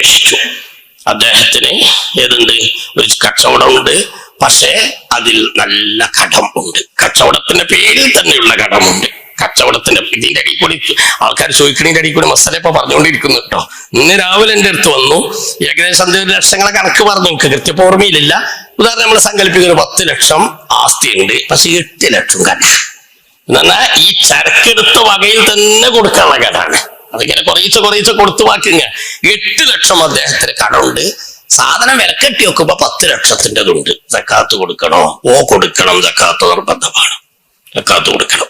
അന്വേഷിച്ചു അദ്ദേഹത്തിന് ഏതുണ്ട്? ഒരു കച്ചവടമുണ്ട് പക്ഷേ അതിൽ നല്ല കടം ഉണ്ട് കച്ചവടത്തിന്റെ പേരിൽ തന്നെയുള്ള കടമുണ്ട്. കച്ചവടത്തിന്റെ ഇതിന്റെ അടിയിൽ കൂടി ആൾക്കാർ ചോദിക്കണതിന്റെ അടിയിൽ കൂടി മസാല ഇപ്പൊ പറഞ്ഞുകൊണ്ടിരിക്കുന്നു കേട്ടോ. ഇന്ന് രാവിലെ എന്റെ അടുത്ത് വന്നു. ഏകദേശം അഞ്ച് ലക്ഷങ്ങളെ കണക്ക് പറഞ്ഞു. എനിക്ക് കൃത്യപ്പോ ഓർമ്മയിലില്ല. ഉദാഹരണം നമ്മൾ സങ്കല്പിക്കുന്ന പത്ത് ലക്ഷം ആസ്തി ഉണ്ട് പക്ഷെ എട്ട് ലക്ഷം കട. എന്നാ ഈ ചരക്കെടുത്ത വകയിൽ തന്നെ കൊടുക്കാനുള്ള കടാണ് അതിങ്ങനെ കുറയിച്ച് കുറയിച്ച് കൊടുത്തു വാക്കിങ്ങ എട്ട് ലക്ഷം അദ്ദേഹത്തിന് കടമുണ്ട്. സാധനം വിലക്കെട്ടി വെക്കുമ്പോ പത്ത് ലക്ഷത്തിന്റെതുണ്ട് ജക്കാത്ത് കൊടുക്കണോ? ഓ കൊടുക്കണം. ജക്കാത്ത് നിർബന്ധമാണ്. ജക്കാത്ത് കൊടുക്കണം.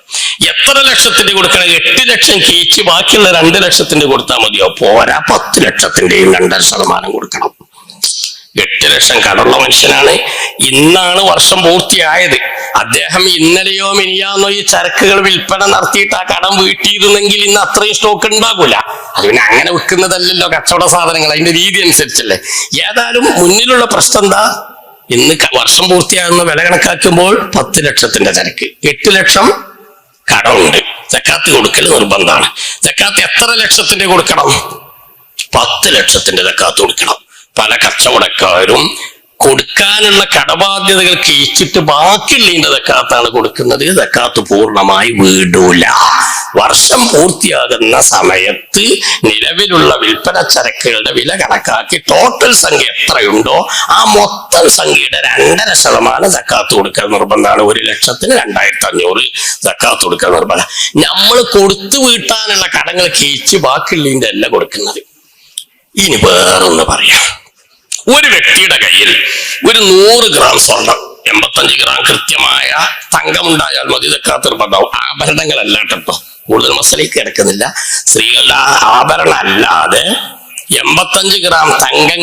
എത്ര ലക്ഷത്തിന്റെ കൊടുക്കണം? എട്ട് ലക്ഷം കീച്ച് ബാക്കിയുള്ള രണ്ട് ലക്ഷത്തിന്റെ കൊടുത്താൽ മതിയോ? പോരാ പത്ത് ലക്ഷത്തിന്റെയും രണ്ടര ശതമാനം കൊടുക്കണം. എട്ട് ലക്ഷം കടമുള്ള മനുഷ്യനാണ്. ഇന്നാണ് വർഷം പൂർത്തിയായത്. അദ്ദേഹം ഇന്നലെയോ മിനിയാന്നോ ഈ ചരക്കുകൾ വിൽപ്പന നടത്തിയിട്ട് ആ കടം വീട്ടിയിരുന്നെങ്കിൽ ഇന്ന് അത്രയും സ്റ്റോക്ക് ഉണ്ടാകൂല. അത് പിന്നെ അങ്ങനെ വിൽക്കുന്നതല്ലല്ലോ കച്ചവട സാധനങ്ങൾ അതിന്റെ രീതി അനുസരിച്ചല്ലേ. ഏതായാലും മുന്നിലുള്ള പ്രശ്നം എന്താ? ഇന്ന് വർഷം പൂർത്തിയാകുന്ന വില കണക്കാക്കുമ്പോൾ പത്ത് ലക്ഷത്തിന്റെ ചരക്ക് എട്ട് ലക്ഷം കടമുണ്ട്. ജക്കാത്ത് കൊടുക്കൽ നിർബന്ധമാണ്. ജക്കാത്ത് എത്ര ലക്ഷത്തിന്റെ കൊടുക്കണം? പത്ത് ലക്ഷത്തിന്റെ ജക്കാത്ത് കൊടുക്കണം. പല കച്ചവടക്കാരും കൊടുക്കാനുള്ള കടബാധ്യതകൾ കഴിച്ചിട്ട് ബാക്കിയുള്ളതിന്റെ ജക്കാത്താണ് കൊടുക്കുന്നത്. ദക്കാത്ത് പൂർണമായി വീടൂല. വർഷം പൂർത്തിയാകുന്ന സമയത്ത് നിലവിലുള്ള വിൽപ്പന ചരക്കുകളുടെ വില കണക്കാക്കി ടോട്ടൽ സംഖ്യ എത്രയുണ്ടോ ആ മൊത്തം സംഖ്യയുടെ രണ്ടര ശതമാനം ദക്കാത്ത് കൊടുക്കാൻ നിർബന്ധമാണ്. ഒരു ലക്ഷത്തിന് രണ്ടായിരത്തി അഞ്ഞൂറ് ജക്കാത്ത് കൊടുക്കാൻ നിർബന്ധം. നമ്മൾ കൊടുത്തു വീട്ടാനുള്ള കടങ്ങൾ കീച്ച് ബാക്കിയുള്ളതിന്റെ അല്ല കൊടുക്കുന്നത്. ഇനി വേറൊന്ന് പറയാം. ഒരു വ്യക്തിയുടെ കയ്യിൽ ഒരു നൂറ് ഗ്രാം സ്വർണം എൺപത്തഞ്ച് ഗ്രാം കൃത്യമായ തങ്കമുണ്ടായാൽ മതി. ഇതൊക്കെ നിർബന്ധവും ആഭരണങ്ങളല്ല കേട്ടോ. കൂടുതൽ മസലേക്ക് കിടക്കുന്നില്ല. സ്ത്രീകളുടെ ആഭരണം അല്ലാതെ എൺപത്തഞ്ച് ഗ്രാം തങ്കം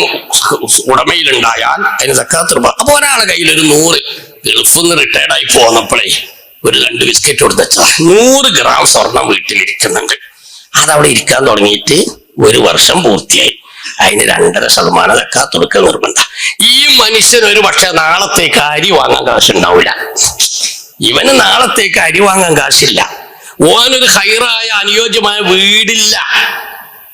ഉടമയിലുണ്ടായാൽ അതിന് സക്കാത്ത് നിർബന്ധം അപ്പൊ ഒരാളെ കയ്യിൽ ഒരു നൂറ് ഗൾഫിൽ നിന്ന് റിട്ടയർഡ് ആയി പോന്നപ്പോഴേ ഒരു രണ്ട് ബിസ്ക്കറ്റ് കൊടുത്തച്ചാ നൂറ് ഗ്രാം സ്വർണം വീട്ടിലിരിക്കുന്നുണ്ട്. അതവിടെ ഇരിക്കാൻ തുടങ്ങിയിട്ട് ഒരു വർഷം പൂർത്തിയായി. അതിന് രണ്ടര ശതമാനം തക്കാത്ത് നിർബന്ധ. ഈ മനുഷ്യൻ ഒരു പക്ഷെ നാളത്തേക്ക് അരി വാങ്ങാൻ കാശുണ്ടാവില്ല ഇവന് നാളത്തേക്ക് അരി വാങ്ങാൻ കാശില്ല. ഓനൊരു ഹൈറായ അനുയോജ്യമായ വീടില്ല.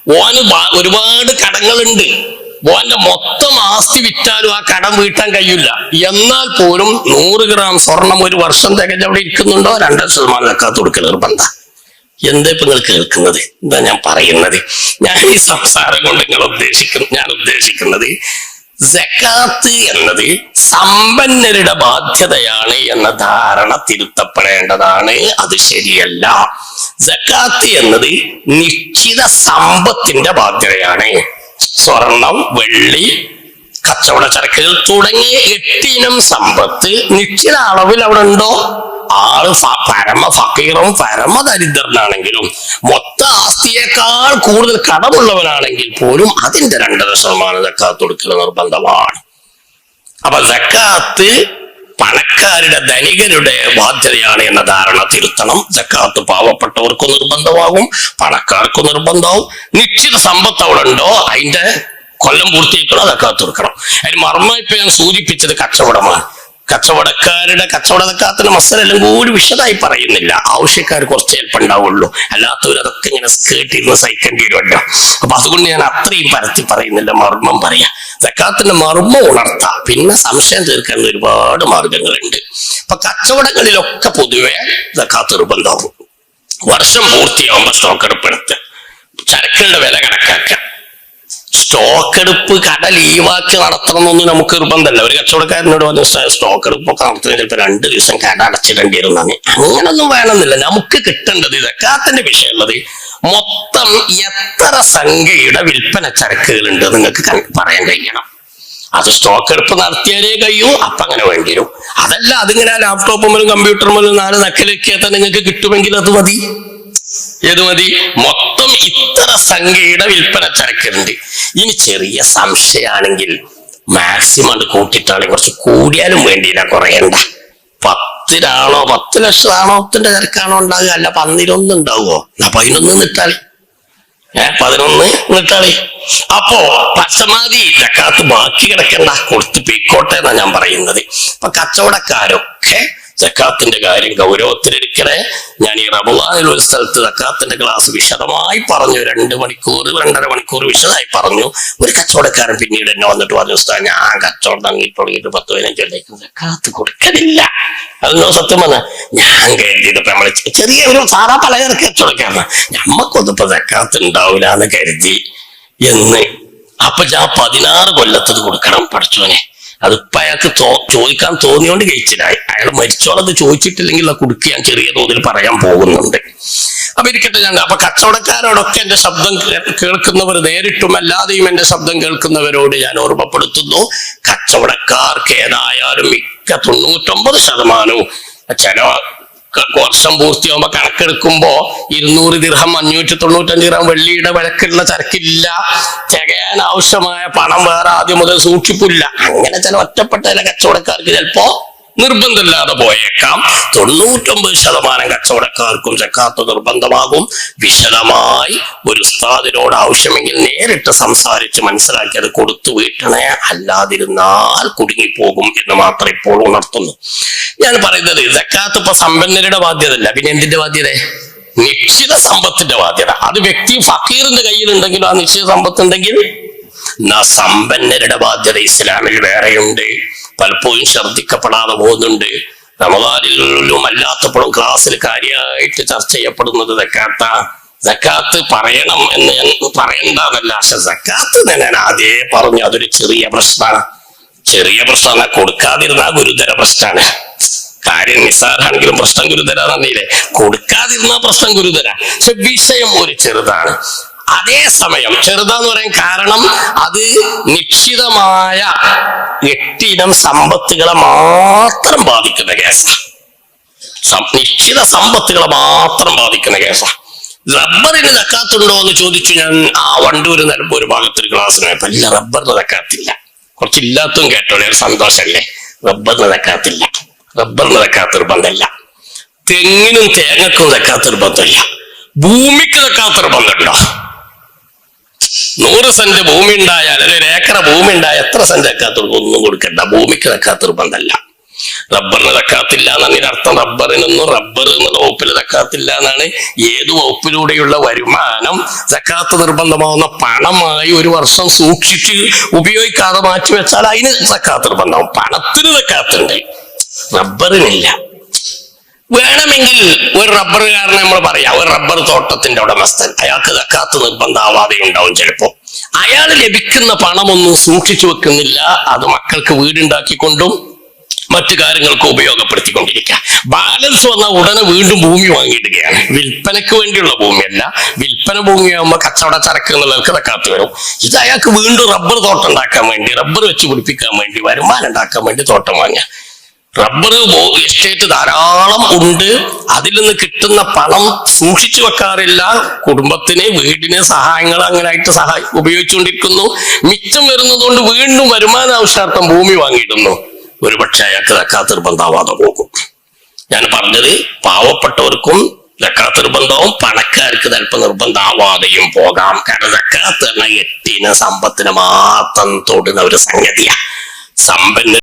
ഓന് ഒരുപാട് കടങ്ങളുണ്ട്. ഓന്റെ മൊത്തം ആസ്തി വിറ്റാലും ആ കടം വീട്ടാൻ കഴിയില്ല. എന്നാൽ പോലും നൂറ് ഗ്രാം സ്വർണം ഒരു വർഷം തികഞ്ഞവിടെ ഇരിക്കുന്നുണ്ടോ? രണ്ടര ശതമാനം തക്കാത്ത് കൊടുക്കൽ നിർബന്ധം. എന്താ ഇപ്പൊ നിങ്ങൾ കേൾക്കുന്നത്? എന്താ ഞാൻ പറയുന്നത്? ഞാൻ ഈ സംസാരം കൊണ്ട് നിങ്ങൾ ഉദ്ദേശിക്കുന്നു ഞാൻ ഉദ്ദേശിക്കുന്നത് ജക്കാത്ത് എന്നത് സമ്പന്നരുടെ ബാധ്യതയാണ് എന്ന ധാരണ തിരുത്തപ്പെടേണ്ടതാണ്. അത് ശരിയല്ല. ജക്കാത്ത് എന്നത് നിശ്ചിത സമ്പത്തിന്റെ ബാധ്യതയാണ്. സ്വർണം വെള്ളി കച്ചവട ചരക്കുകൾ തുടങ്ങിയ എട്ടിനം സമ്പത്ത് നിശ്ചിത അളവിൽ അവിടെ ഉണ്ടോ? ആൾ പരമ ഫക്കീറും പരമ ദരിദ്രനാണെങ്കിലും മൊത്ത ആസ്തിയേക്കാൾ കൂടുതൽ കടമുള്ളവനാണെങ്കിൽ പോലും അതിന്റെ രണ്ടര ശതമാനം ജക്കാത്ത് കൊടുക്കൽ നിർബന്ധമാണ്. അപ്പൊ ജക്കാത്ത് പണക്കാരുടെ ധനികരുടെ ബാധ്യതയാണ് എന്ന ധാരണ തിരുത്തണം. ജക്കാത്ത് പാവപ്പെട്ടവർക്കും നിർബന്ധമാകും പണക്കാർക്കും നിർബന്ധമാവും നിശ്ചിത സമ്പത്ത് അവിടെ ഉണ്ടോ അതിന്റെ കൊല്ലം പൂർത്തിയാക്കണം ജക്കാത്ത് കൊടുക്കണം. അതിന് മർമ്മ ഇപ്പൊ ഞാൻ സൂചിപ്പിച്ചത് കച്ചവടമാണ്. കച്ചവടക്കാരുടെ കച്ചവടക്കാത്തിന് മസലെല്ലാം കൂടി വിശദമായി പറയുന്നില്ല. ആവശ്യക്കാർ കുറച്ച് ചിലപ്പോൾ ഉണ്ടാവുള്ളൂ. അല്ലാത്തവർ അതൊക്കെ ഇങ്ങനെ കേട്ടിരുന്ന് സഹിക്കേണ്ടി വരുമല്ലോ. അപ്പൊ അതുകൊണ്ട് ഞാൻ അത്രയും പരത്തി പറയുന്നില്ല മർമ്മം പറയാ. സക്കാത്തിന്റെ മർമ്മം ഉണർത്താം. പിന്നെ സംശയം തീർക്കാൻ ഒരുപാട് മാർഗങ്ങളുണ്ട്. അപ്പൊ കച്ചവടങ്ങളിലൊക്കെ പൊതുവെ സക്കാത്ത് നിർബന്ധമാകും വർഷം പൂർത്തിയാവുമ്പോ സ്റ്റോക്ക് എടുപ്പെടുത്ത് ചരക്കുകളുടെ വില കണക്കാക്കാം. സ്റ്റോക്ക് എടുപ്പ് കട ലീവാക്കി നടത്തണമെന്നൊന്നും നമുക്ക് നിർബന്ധമല്ല ഒരു കച്ചവടക്കാരനോട് വന്ന് സ്റ്റ- സ്റ്റോക്ക് എടുപ്പൊക്കെ നടത്തുന്ന ചിലപ്പോൾ രണ്ട് ദിവസം കട അടച്ചിടേണ്ടി വരും എന്നാണ്. അങ്ങനൊന്നും വേണമെന്നില്ല. നമുക്ക് കിട്ടേണ്ടത് ഇതൊക്കാത്തിന്റെ വിഷയമുള്ളത്. മൊത്തം എത്ര സംഖ്യയുടെ വിൽപ്പന ചരക്കുകൾ ഉണ്ട് നിങ്ങൾക്ക് പറയാൻ കഴിയണം. അത് സ്റ്റോക്ക് എടുപ്പ് നടത്തിയാലേ കഴിയൂ അപ്പൊ അങ്ങനെ വേണ്ടി വരും. അതല്ല അതിങ്ങനെ ലാപ്ടോപ്പ് മുതലും കമ്പ്യൂട്ടർ മുതലും നാല് നക്കലൊക്കെ നിങ്ങൾക്ക് കിട്ടുമെങ്കിൽ അത് മതി. ഏത് മതി? മൊത്തം ഇത്ര സംഖ്യയുടെ വിൽപ്പന ചരക്കുണ്ട് ഇനി ചെറിയ സംശയമാണെങ്കിൽ മാക്സിമം അത് കൂട്ടിയിട്ടാണെങ്കിൽ കുറച്ച് കൂടിയാലും വേണ്ടിയില്ല കുറയണ്ട. പത്തിനാണോ പത്ത് ലക്ഷമാണോ പത്തിന്റെ ചരക്കാണോ ഉണ്ടാകുക അല്ല പന്നിലൊന്നും ഉണ്ടാവുമോ എന്നാ പതിനൊന്ന് നിട്ടാൽ ഏ പതിനൊന്ന് നിട്ടാളി. അപ്പോ പച്ചമാതി ജക്കാത്ത് ബാക്കി കിടക്കണ്ട. കൊടുത്ത് പിക്കോട്ടെ എന്നാ ഞാൻ പറയുന്നത്. ഇപ്പൊ കച്ചവടക്കാരൊക്കെ ജക്കാത്തിന്റെ കാര്യം ഗൗരവത്തിലെടുക്കണേ ഞാൻ ഈ റമദാനിൽ ഒരു സ്ഥലത്ത് ജക്കാത്തിന്റെ ക്ലാസ് വിശദമായി പറഞ്ഞു. രണ്ട് മണിക്കൂർ രണ്ടര മണിക്കൂർ വിശദമായി പറഞ്ഞു. ഒരു കച്ചവടക്കാരൻ പിന്നീട് എന്നെ വന്നിട്ട് പറഞ്ഞു ഉസ്താദ് ഞാൻ കച്ചവടം തങ്ങി തുടങ്ങിയിട്ട് പത്ത് പതിനഞ്ചിലേക്ക് ജക്കാത്ത് കൊടുക്കലില്ല. അതിനോ സത്യം പറഞ്ഞ ഞാൻ കരുതിയിട്ടിപ്പോ നമ്മൾ ചെറിയ ഒരു സാധാ പലചരക്ക് കച്ചവടക്കാരനാ. നമ്മക്കൊന്നും ഇപ്പൊ ജക്കാത്ത് ഉണ്ടാവില്ല എന്ന് കരുതി എന്ന്. അപ്പൊ ഞാൻ പതിനാറ് കൊല്ലത്തത് കൊടുക്കണം പഠിച്ചോനെ അതിപ്പോ അയാൾക്ക് ചോദിക്കാൻ തോന്നിയോണ്ട് കഴിച്ചില്ല അയാൾ മരിച്ചോളത് ചോദിച്ചിട്ടില്ലെങ്കിൽ ആ കുടുക്കി ഞാൻ ചെറിയ തോതിൽ പറയാൻ പോകുന്നുണ്ട്. അപ്പൊ ഇരിക്കട്ടെ ഞാൻ അപ്പൊ കച്ചവടക്കാരോടൊക്കെ എന്റെ ശബ്ദം കേൾക്കുന്നവർ നേരിട്ടും അല്ലാതെയും എന്റെ ശബ്ദം കേൾക്കുന്നവരോട് ഞാൻ ഓർമ്മപ്പെടുത്തുന്നു. കച്ചവടക്കാർക്ക് ഏതായാലും മിക്ക തൊണ്ണൂറ്റൊമ്പത് ശതമാനവും ചില വർഷം പൂർത്തിയാകുമ്പോ കണക്കെടുക്കുമ്പോ ഇരുന്നൂറ് ദിർഹം അഞ്ഞൂറ്റി തൊണ്ണൂറ്റഞ്ച് ഗ്രാം വെള്ളിയുടെ വിലക്കുള്ള ചരക്കില്ല. തികയാൻ ആവശ്യമായ പണം വേറെ ആദ്യം മുതൽ സൂക്ഷിപ്പില്ല. അങ്ങനെ ചില ഒറ്റപ്പെട്ട ചില കച്ചവടക്കാർക്ക് ചിലപ്പോ നിർബന്ധമില്ലാതെ പോയേക്കാം. തൊണ്ണൂറ്റൊമ്പത് ശതമാനം കച്ചവടക്കാർക്കും ചക്കാത്ത നിർബന്ധമാകും. വിശദമായി ഒരു ഉസ്താദിനോട് ആവശ്യമെങ്കിൽ നേരിട്ട് സംസാരിച്ച് മനസ്സിലാക്കി അത് കൊടുത്തു വീട്ടണേ. അല്ലാതിരുന്നാൽ കുടുങ്ങിപ്പോകും എന്ന് മാത്രം ഇപ്പോൾ ഉണർത്തുന്നു. ഞാൻ പറയുന്നത് ജക്കാത്ത് ഇപ്പൊ സമ്പന്നരുടെ ബാധ്യതയല്ല. പിന്നെ എന്തിന്റെ ബാധ്യത? നിശ്ചിത സമ്പത്തിന്റെ ബാധ്യത. അത് വ്യക്തി ഫക്കീറിന്റെ കയ്യിലുണ്ടെങ്കിലും ആ നിശ്ചിത സമ്പത്ത് ഉണ്ടെങ്കിൽ സമ്പന്നരുടെ ബാധ്യത ഇസ്ലാമിൽ വേറെയുണ്ട്. പലപ്പോഴും ശ്രദ്ധിക്കപ്പെടാതെ പോകുന്നുണ്ട്. റമദാനിലും അല്ലാത്തപ്പോഴും ക്ലാസ്സിൽ കാര്യമായിട്ട് ചർച്ച ചെയ്യപ്പെടുന്നത് സക്കാത്ത സക്കാത്ത് പറയണം എന്ന് ഞാൻ പറയണ്ടെന്നല്ല പക്ഷെ സക്കാത്ത് ഞാൻ ആദ്യേ പറഞ്ഞു അതൊരു ചെറിയ പ്രശ്നമാണ്. ചെറിയ പ്രശ്നമാണ് കൊടുക്കാതിരുന്ന ഗുരുതര പ്രശ്നമാണ്. കാര്യം നിസ്സാരാണെങ്കിലും പ്രശ്നം ഗുരുതരാണെന്നില്ലേ കൊടുക്കാതിരുന്ന പ്രശ്നം ഗുരുതര. പക്ഷെ വിഷയം ഒരു ചെറുതാണ്. അതേസമയം ചെറുതാന്ന് പറയാൻ കാരണം അത് നിക്ഷിതമായ എട്ടിനം സമ്പത്തുകളെ മാത്രം ബാധിക്കുന്ന കേസാണ് നിശ്ചിത സമ്പത്തുകളെ മാത്രം ബാധിക്കുന്ന കേസാണ് റബ്ബറിന് തക്കാത്തുണ്ടോ എന്ന് ചോദിച്ചു ഞാൻ ആ വണ്ടൂര് ഒരു ഭാഗത്തൊരു ക്ലാസ്സിന് പോയപ്പോ ഇല്ല റബ്ബറിന് തക്കാത്തില്ല. കുറച്ചില്ലാത്തും കേട്ടോളെ ഒരു സന്തോഷല്ലേ? റബ്ബറിന് തക്കാത്തില്ല. റബ്ബറിന് തക്കാത്ത നിർബന്ധമില്ല തെങ്ങിനും തേങ്ങക്കും തക്കാത്ത നിർബന്ധമില്ല ഭൂമിക്ക് തക്കാത്ത നിർബന്ധമുണ്ടോ നൂറ് സെന്റ് ഭൂമി ഉണ്ടായാൽ അല്ലെങ്കിൽ ഏക്കറ ഭൂമി ഉണ്ടായാൽ എത്ര സെന്റ് തക്കാത്തവർക്ക് ഒന്നും കൊടുക്കണ്ട. ഭൂമിക്ക് തക്കാത്ത നിർബന്ധമല്ല റബ്ബറിന് തക്കാത്തില്ല എന്നാണ് അർത്ഥം. റബ്ബറിനൊന്നും റബ്ബർ എന്നുള്ള വകുപ്പിൽ തക്കാത്തില്ല എന്നാണ് ഏത് വകുപ്പിലൂടെയുള്ള വരുമാനം. തക്കാത്ത നിർബന്ധമാവുന്ന പണമായി ഒരു വർഷം സൂക്ഷിച്ച് ഉപയോഗിക്കാതെ മാറ്റി വെച്ചാൽ അതിന് തക്കാത്ത നിർബന്ധമാവും. പണത്തിന് തക്കാത്തുണ്ട് റബ്ബറിനില്ല. വേണമെങ്കിൽ ഒരു റബ്ബറുകാരനെ നമ്മൾ പറയാം. ഒരു റബ്ബർ തോട്ടത്തിന്റെ ഉടമസ്ഥൻ. അയാൾക്ക് തക്കാത്ത നിർബന്ധമാവാതെ ഉണ്ടാവും ചിലപ്പോ അയാൾ ലഭിക്കുന്ന പണമൊന്നും സൂക്ഷിച്ചു വെക്കുന്നില്ല. അത് മക്കൾക്ക് വീടുണ്ടാക്കിക്കൊണ്ടും മറ്റു കാര്യങ്ങൾക്ക് ഉപയോഗപ്പെടുത്തിക്കൊണ്ടിരിക്കുക. ബാലൻസ് വന്ന ഉടനെ വീണ്ടും ഭൂമി വാങ്ങിയിടുകയാണ്. വിൽപ്പനയ്ക്ക് വേണ്ടിയുള്ള ഭൂമിയല്ല. വിൽപ്പന ഭൂമിയാകുമ്പോൾ കച്ചവട ചരക്ക് എന്നുള്ളവർക്ക് തക്കാത്ത് വരും. ഇത് അയാൾക്ക് വീണ്ടും റബ്ബർ തോട്ടം ഉണ്ടാക്കാൻ വേണ്ടി റബ്ബർ വെച്ച് പിടിപ്പിക്കാൻ വേണ്ടി വരുമാനം ഉണ്ടാക്കാൻ വേണ്ടി തോട്ടം വാങ്ങുക. റബ്ബർ എസ്റ്റേറ്റ് ധാരാളം ഉണ്ട്. അതിൽ നിന്ന് കിട്ടുന്ന പണം സൂക്ഷിച്ചു വെക്കാറില്ല. കുടുംബത്തിന് വീടിന് സഹായങ്ങൾ അങ്ങനെ ആയിട്ട് സഹായി ഉപയോഗിച്ചുകൊണ്ടിരിക്കുന്നു. മിച്ചം വരുന്നതുകൊണ്ട് വീണ്ടും വരുമാന ആവശ്യാർത്ഥം ഭൂമി വാങ്ങിയിടുന്നു. ഒരു പക്ഷേ അയാൾക്ക് തക്കാത്ത നിർബന്ധമാവാതെ പോകും. ഞാൻ പറഞ്ഞത് പാവപ്പെട്ടവർക്കും ജക്കാത്ത് നിർബന്ധവും പണക്കാർക്ക് തലപ്പം നിർബന്ധമാവാതെയും പോകാം. കാരണം ജക്കാത്ത് എന്ന എട്ടിന് സമ്പത്തിന് മാത്രം തൊടുന്ന ഒരു സംഗതിയാ. സമ്പന്ന